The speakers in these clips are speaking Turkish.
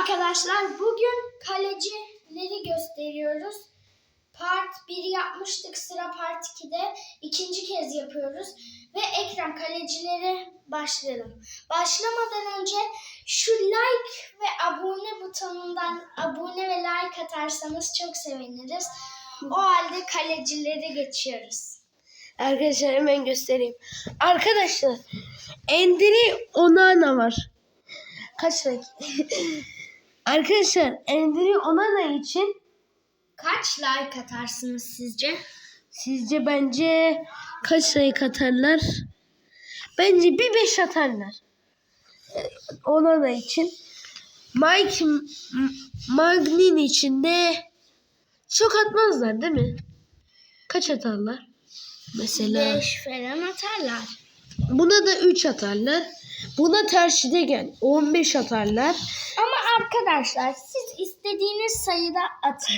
arkadaşlar. Bugün kalecileri gösteriyoruz. Part 1'i yapmıştık. Sıra part 2'de. ikinci kez yapıyoruz. Ve ekran kalecileri başlayalım. Başlamadan önce şu like ve abone butonundan abone ve like atarsanız çok seviniriz. O halde kalecileri geçiyoruz. Arkadaşlar hemen göstereyim. Arkadaşlar Endiri Onana var. Kaç like? Arkadaşlar Endiri Onana için Kaç like atarsınız sizce? sizce bence kaç like atarlar? Bence bir beş atarlar. Onana için. Mike Magnin için de çok atmazlar değil mi? Kaç atarlar? Mesela 5 falan atarlar. buna da 3 atarlar. Buna tercihde gel 15 atarlar. Ama arkadaşlar siz istediğiniz sayıda atın.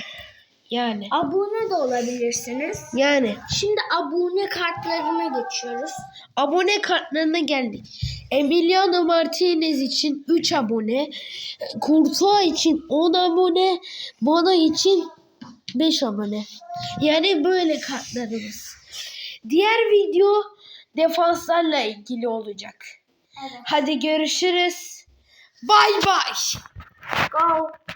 Yani Abone de olabilirsiniz. yani Şimdi abone kartlarına geçiyoruz. abone kartlarına geldik. Emiliano Martinez için 3 abone, Courtois için 10 abone, Bono için 5 abone. Yani böyle kartlarımız. Diğer video defanslarla ilgili olacak. Evet. Hadi görüşürüz. Bay bay. Go. Oh,